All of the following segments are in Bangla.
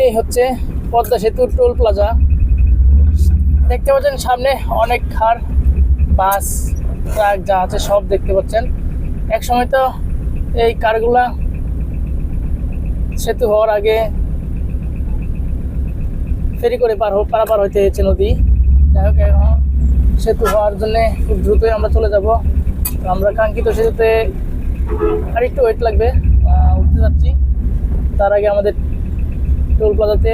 এই হচ্ছে পদ্মা সেতুর টোল প্লাজা। দেখতে পাচ্ছেন সামনে অনেক কার বাস, ট্রাক যা আছে সব দেখতে পাচ্ছেন। এক সময় তো এই কারগুলা সেতু হওয়ার আগে ফেরি করে পার পারাপার হইতে হয়েছে নদী। যাই হোক, এখন সেতু হওয়ার জন্য খুব দ্রুতই আমরা চলে যাব। আমরা কাঙ্ক্ষিত সেতুতে আর একটু ওয়েট লাগবে উঠতে যাচ্ছি। তার আগে আমাদের টোল প্লাজাতে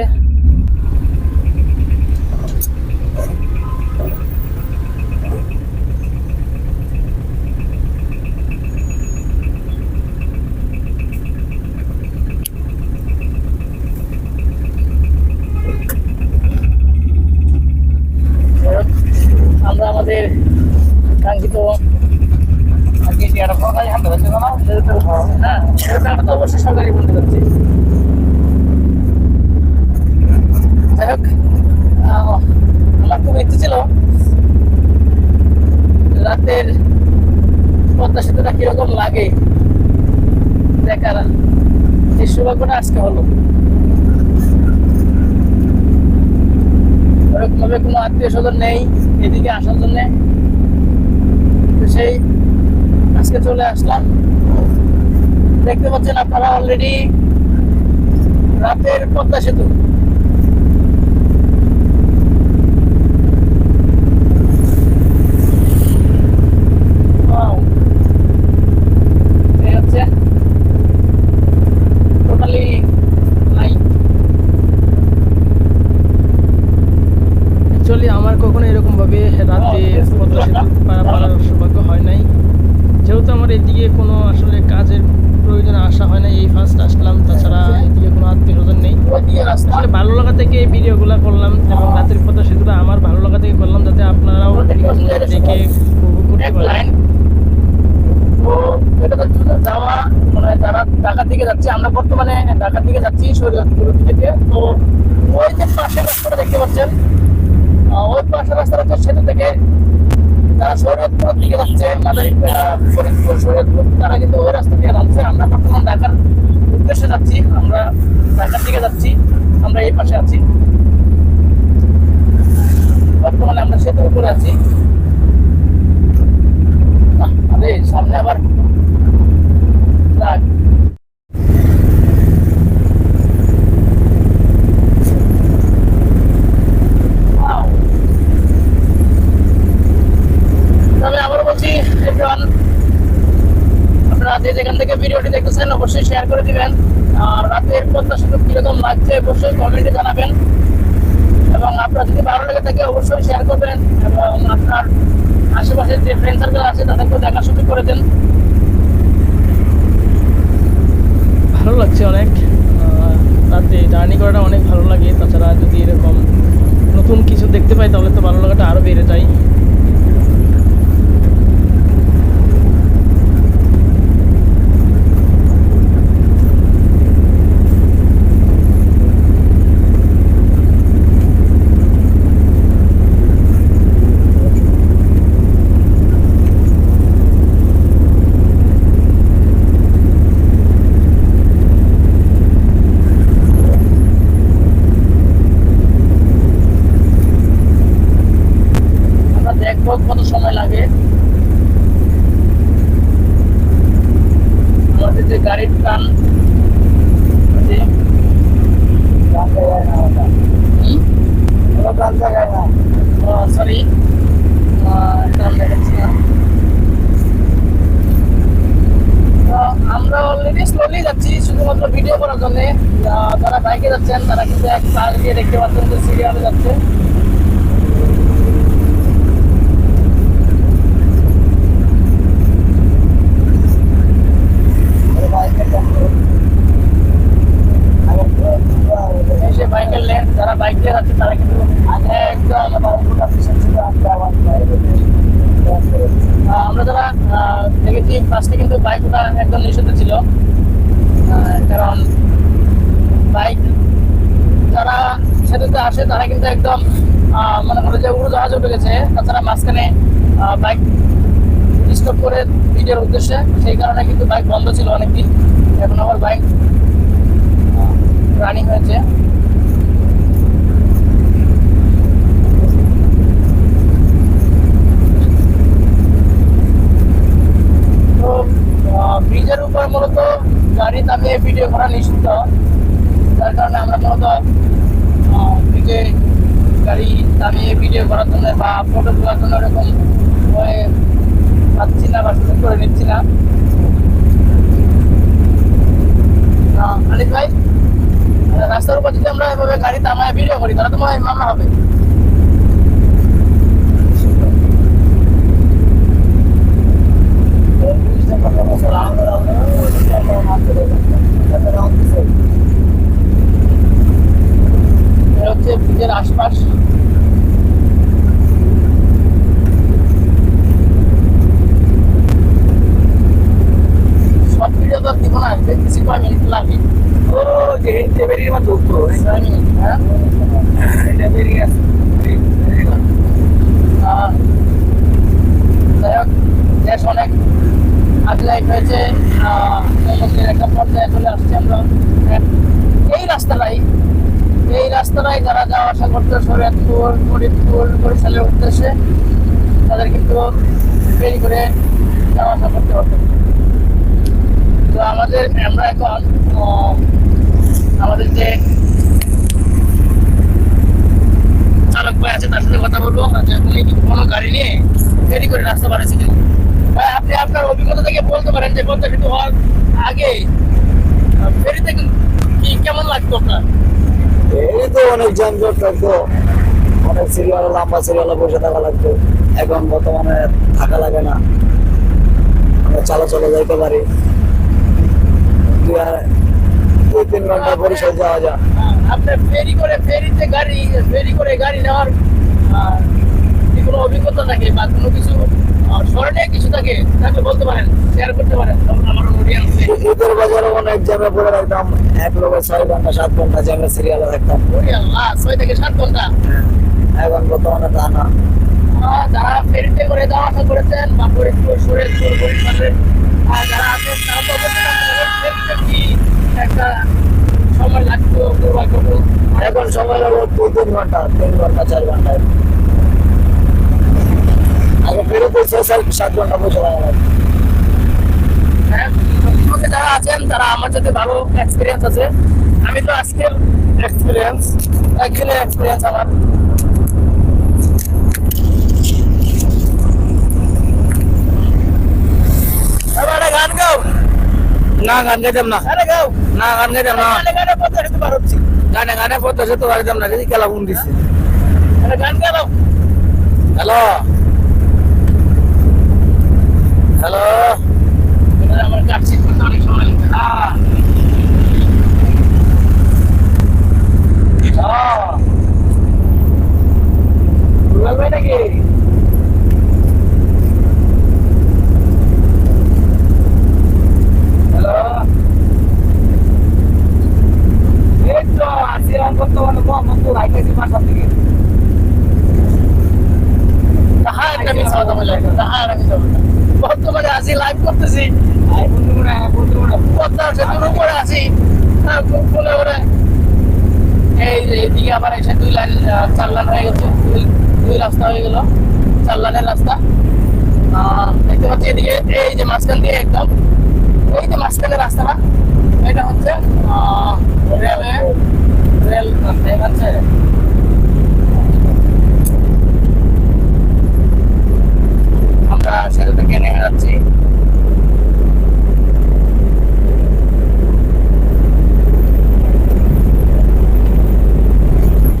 আমরা আমাদের কাঙ্ক্ষিত না। তো অবশ্যই সরকারি বলতে যাচ্ছি যাই হোক আমার খুব ইচ্ছে ছিল রাতের পদ্মা সেতুটা কীরকম লাগে। দেখার এই সৌভাগ্যটা আজকে হলো। ওরকমভাবে কোনো আত্মীয় স্বজন নেই, এদিকে আসার জন্যে। তো সেই আজকে চলে আসলাম। দেখতে পাচ্ছেন আপনারা অলরেডি রাতের পদ্মা সেতু Wow. এই হচ্ছে টোটালি লাইট অ্যাকচুয়ালি আমার কখনো এরকম ভাবে রাতে পদ্মা সেতু পারাপার সৌভাগ্য হয় নাই যেহেতু আমার এদিকে কোনো আসলে কাজের প্রয়োজনে আসা হয় না এই ফার্স্ট আসলাম তাছাড়া এদিকে কোনো আত্মীয় স্বজন নেই ওইদিকে রাস্তা ভালো লাগা থেকে এই ভিডিওগুলো করলাম এবং রাতের পদ্মা সেতুটা আমার ভালো লাগা থেকে করলাম যাতে আপনারাও দেখে করতে পারেন। যাওয়া মানে যারা ঢাকার দিকে যাচ্ছে, আমরা বর্তমানে ঢাকার দিকে যাচ্ছি, শরীয়তপুর থেকে। তো ওই যে পাশের রাস্তাটা দেখতে পাচ্ছেন ওই পাশের রাস্তাটা হচ্ছে থেকে যারা শরীয়তপুর দিকে যাচ্ছে তারা কিন্তু ওই রাস্তা দিয়ে যাচ্ছে আমরা বর্তমান ঢাকার উদ্দেশ্যে যাচ্ছি, আমরা ঢাকার দিকে যাচ্ছি, আমরা এই পাশে আছি। বর্তমানে আমরা সেতুর উপরে আছি। সামনে আবার ট্রাক। আবার বলছি যে যেখান থেকে ভিডিওটি দেখতেছেন, অবশ্যই শেয়ার করে দিবেন। আর রাতের পদ্মা সেতু কীরকম লাগছে, অবশ্যই কমেন্টে জানাবেন। এবং আপনার যদি ভালো লেগে থাকে, অবশ্যই শেয়ার করবেন। এবং আপনার আশেপাশের যে ফ্রেন্ড সার্কেল আছে, তাদেরকেও দেখা করে দেন। ভালো লাগছে অনেক। রাতে জার্নি করাটা অনেক ভালো লাগে। তাছাড়া যদি এরকম নতুন কিছু দেখতে পাই, তাহলে তো ভালো লাগাটা আরও বেড়ে যায় আমরা দেখব কত সময় লাগে আমাদের যে গাড়ির টান আছে, হুম? আহ, টান দেখাচ্ছি না। আমরা অলরেডি স্লোলি যাচ্ছি শুধুমাত্র ভিডিও করার জন্য। যারা বাইকে যাচ্ছেন তারা কিন্তু এক পাশ দিয়ে দেখতে পাচ্ছেন যে সিরিয়ালে যাচ্ছে এসে বাইকের লেন যারা বাইক দিয়ে যাচ্ছে তারা কিন্তু একদম আহ, আমরা যারা দেখেছি ফার্স্টে কিন্তু বাইক ওটা একদম নিষিদ্ধ ছিল। কারণ বাইক যারা সেতুতে আসে, তারা কিন্তু একদম মনে করো যে উড়োজাহাজে উঠে গেছে। তাছাড়া মাঝখানে বাইক স্টপ করে ভিডিওর উদ্দেশ্যে, সেই কারণে কিন্তু বাইক বন্ধ ছিল অনেকদিন। এখন আবার বাইক রানিং হয়েছে। দামিয়ে ভিডিও করা নিষিদ্ধ। যার কারণে আমরা মূলত ব্রিজে গাড়ি দামিয়ে ভিডিও করার জন্য বা ফটো তোলার জন্য এরকম পাচ্ছি না বা সুযোগ করে নিচ্ছি না। ভাই, রাস্তার উপর যদি আমরা এভাবে গাড়ি দামায় ভিডিও করি, তাহলে তো মামলা হবে। হচ্ছে ব্রিজের আশপাশ। ভিডিও তো দিব না দেখতেছি কয় মিনিট লাগে ও যে হেঁটে বেরিয়ে আমার দুঃখ ছয় হ্যাঁ? হেঁটে বেরিয়ে আসছে আহ, যাই হোক দেশ অনেক আগলাই হয়েছে আহ, উন্নতির একটা পর্যায়ে চলে আসছে আমরা এই রাস্তাটাই এই রাস্তাটাই যারা করতে শরীয়তপুর ফরিদপুর বরিশালের উদ্দেশ্যে তাদের কিন্তু ফেরি করে যাওয়া আসা করতে হতো তো আমাদের, আমরা এখন আমাদের যে চালক ভাই আছে, তার সাথে কথা বলব। যে উনি কোনো গাড়ি নিয়ে ফেরি করে রাস্তা বাড়াইছিলেন ভাই, আপনি আপনার অভিজ্ঞতা থেকে বলতে পারেন যে পদ্মা সেতু হওয়ার আগে ফেরিতে কি কেমন লাগতো আপনার? এই তো অনেক যানজট থাকতো অনেক সিরিয়াল, লম্বা সিরিয়ালে বসে থাকা লাগতো এখন বর্তমানে থাকা লাগে না। আমরা চলাচলে যাইতে পারি। দুই তিন ঘণ্টা পরিষদ যাওয়া যায়। আপনার ফেরি করে, ফেরিতে গাড়ি, ফেরি করে গাড়ি নেওয়ার কোনো অভিজ্ঞতা থাকে বা কোনো কিছু স্মরণীয় কিছু থাকে তাকে বলতে পারেন শেয়ার করতে পারেন। তখন আমার অডিয়েন্স ঈদের বাজারে অনেক জ্যামে পড়ে রাখতাম এক লোকের ছয় ঘণ্টা সাত ঘণ্টা জ্যামে সিরিয়ালে থাকতাম। আল্লাহ ছয় থেকে সাত ঘণ্টা? এখন বর্তমানে তা না। যারা ফেরিতে করে যাওয়া আসা করেছেন বা ফরিদপুর সুরেশপুর বরিশালের যারা আছেন তারা তো বলতে কি একটা সময় লাগতো এখন সময় লাগবে দুই তিন ঘণ্টা তিন ঘণ্টা চার ঘণ্টা সাত সাত ঘণ্টা বসে হ্যাঁ? যারা আছেন তারা আমার সাথে ভালো এক্সপিরিয়েন্স আছে। আমি তো আজকের এক্সপিরিয়েন্স একদিনের এক্সপিরিয়েন্স আমার। গান গাও। না গান গাইতাম না। গাও। না গান গাইতাম না। গানে গানে না খেলা ফোন দিচ্ছে গান গাও। হ্যালো এটা আমার কাটছিট করতে অনেক সময় লাগে হ্যাঁ রুবেল ভাই নাকি হ্যালো এই তো আসি আমি বর্তমানে মোহাম্মদ তো রাইতেছি বাসার দিকে তাহা একটা মিস কথা বলে তাহা একটা মিস কথা বর্তমানে আছি লাইভ করতেছি আই বন্ধু মনে হয় বন্ধু মনে সেতুর উপরে আছি আবার এসে দুই লাইন চার লাইন হয়ে গেছে দুই দুই রাস্তা হয়ে গেল চার লাইনের রাস্তা। দেখতে পাচ্ছি এদিকে এই যে মাঝখান দিয়ে একদম ওই যে মাঝখানের রাস্তাটা এটা হচ্ছে আহ,